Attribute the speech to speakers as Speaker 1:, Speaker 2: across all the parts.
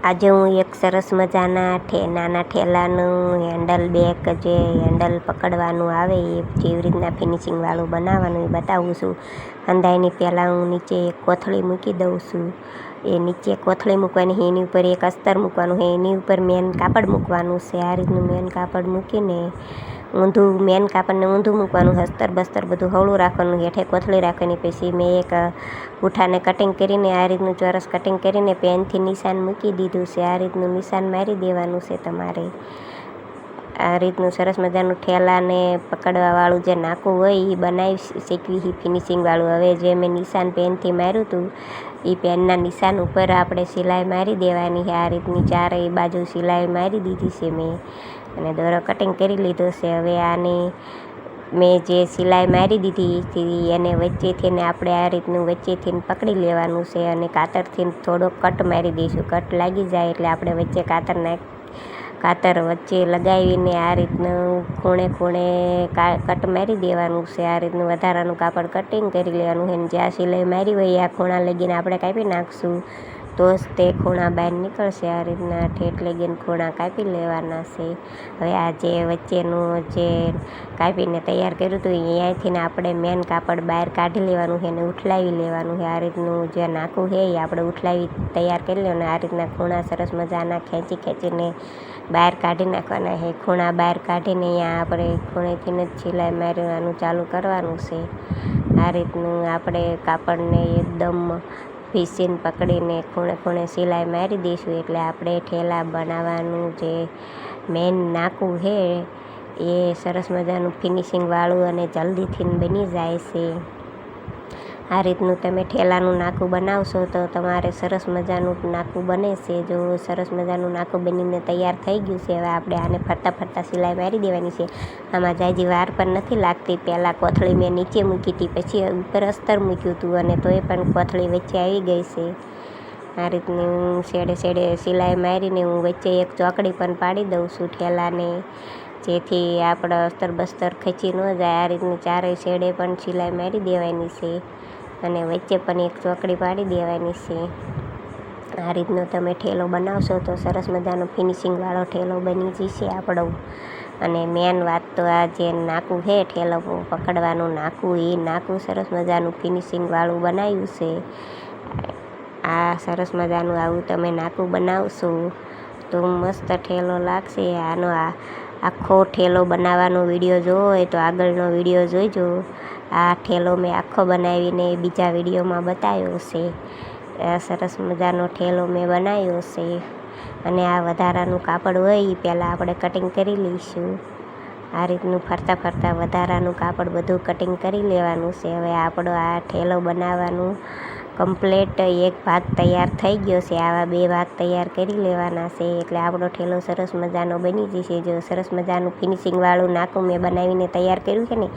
Speaker 1: આજે હું એક સરસ મજાના ઠે, નાના ઠેલાનું હેન્ડલ બેગ જે હેન્ડલ પકડવાનું આવે એ જેવી રીતના ફિનિશિંગવાળું બનાવવાનું એ બતાવું છું. અંધાઈની પહેલાં હું નીચે એક કોથળી મૂકી દઉં છું. એ નીચે કોથળી મૂકવાની એની ઉપર એક અસ્તર મૂકવાનું છે, એની ઉપર મેન કાપડ મૂકવાનું છે. આ રીતનું મેન કાપડ મૂકીને ઊંધું મેન કાપડને ઊંધું મૂકવાનું હસ્તર બસ્તર બધું હળવું રાખવાનું, હેઠે કોથળી રાખવાની, પછી મેં એક પૂઠાને કટિંગ કરીને આ રીતનું ચોરસ કટિંગ કરીને પેનથી નિશાન મૂકી દીધું છે, આ રીતનું નિશાન મારી દેવાનું છે તમારે. આ રીતનું સરસ મજાનું ઠેલાને પકડવાવાળું જે નાકું હોય એ બનાવી શીખવી હી ફિનિશિંગવાળું. હવે જે મેં નિશાન પેનથી માર્યું હતું એ પેનના નિશાન ઉપર આપણે સિલાઈ મારી દેવાની છે. આ રીતની ચારેય બાજુ સિલાઈ મારી દીધી છે મેં. અને દોરો કટિંગ કરી લીધો છે. હવે આની મેં જે સિલાઈ મારી દીધી હતી, એને વચ્ચેથી ને આપણે આ રીતનું વચ્ચેથી પકડી લેવાનું છે. અને કાતરથી થોડો કટ મારી દઈશું. કટ લાગી જાય એટલે આપણે વચ્ચે કાતર નાખ કાતર વચ્ચે લગાવીને આ રીતનું ખૂણે ખૂણે કટ મારી દેવાનું છે. આ રીતનું વધારાનું કાપડ કટિંગ કરી લેવાનું છે જ્યાં સિલાઈ મારી હોય આ ખૂણા લગીને આપણે કાપી નાખશું. તો તે ખૂણા બહાર નીકળશે. આ રીતના ઠેઠ લગીને ખૂણા કાપી લેવાના છે. હવે આ જે વચ્ચેનું જે કાપીને તૈયાર કર્યું હતું અહીંયાથી આપણે મેન કાપડ બહાર કાઢી લેવાનું છે અને ઉઠલાવી લેવાનું છે. આ રીતનું જે નાખું છે, એ આપણે ઉઠલાવી તૈયાર કરી લેવાનું. આ રીતના ખૂણા સરસ મજાના ખેંચી ખેંચીને બહાર કાઢી નાખવાના છે. ખૂણા બહાર કાઢીને અહીંયા આપણે ખૂણેથી જ સિલાઈ મારવાનું ચાલુ કરવાનું છે. આ રીતનું આપણે કાપડને એકદમ ફીસીને પકડીને ખૂણે ખૂણે સિલાઈ મારી દઈશું. એટલે આપણે ઠેલા બનાવવાનું જે મેન નાકું છે, એ સરસ મજાનું ફિનિશિંગવાળું અને જલ્દીથી બની જાય છે. આ રીતનું તમે ઠેલાનું નાકું બનાવશો તો તમારે સરસ મજાનું નાકું બને છે. જો સરસ મજાનું નાકું બનીને તૈયાર થઈ ગયું છે, હવે આપણે આને ફરતા ફરતા સિલાઈ મારી દેવાની છે. આમાં જાજી વાર પણ નથી લાગતી. પહેલાં કોથળી મેં નીચે મૂકી હતી, પછી ઉપર અસ્તર મૂક્યું હતું અને તોય પણ કોથળી વચ્ચે આવી ગઈ છે. આ રીતની હું શેડે શેડે સિલાઈ મારીને હું વચ્ચે એક ચોકડી પણ પાડી દઉં છું ઠેલાને, જેથી આપણે અસ્તર બસ્તર ખેંચી ન જાય. આ રીતની ચારેય શેડે પણ સિલાઈ મારી દેવાની છે. અને વચ્ચે પણ એક ચોકડી પાડી દેવાની છે. આ રીતનો તમે ઠેલો બનાવશો તો સરસ મજાનો ફિનિશિંગવાળો ઠેલો બની જશે આપણો. અને મેન વાત તો આ જે નાકું છે, ઠેલો પકડવાનું નાકું, એ નાકું સરસ મજાનું ફિનિશિંગવાળું બનાવ્યું છે. આ સરસ મજાનું આવું તમે નાકું બનાવશો તો મસ્ત ઠેલો લાગશે. આનો આ આખો ઠેલો બનાવવાનો વીડિયો જોવો હોય તો આગળનો વીડિયો જોઈજો. આ ઠેલો મેં આખો બનાવીને બીજા વિડીયોમાં બતાવ્યો છે. સરસ મજાનો ઠેલો મેં બનાવ્યો છે. અને આ વધારાનું કાપડ હોય એ પહેલાં આપણે કટિંગ કરી લઈશું. આ રીતનું ફરતા ફરતા વધારાનું કાપડ બધું કટિંગ કરી લેવાનું છે. હવે આપણો આ ઠેલો બનાવવાનું કમ્પ્લેટ એક ભાગ તૈયાર થઈ ગયો છે. આવા બે ભાગ તૈયાર કરી લેવાના છે. એટલે આપણો ઠેલો સરસ મજાનો બની જશે. જો સરસ મજાનું ફિનિશિંગવાળું નાકું મેં બનાવીને તૈયાર કર્યું છે ને,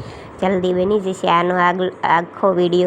Speaker 1: જલ્દી બની જશે. આનો આગ આખો વીડિયો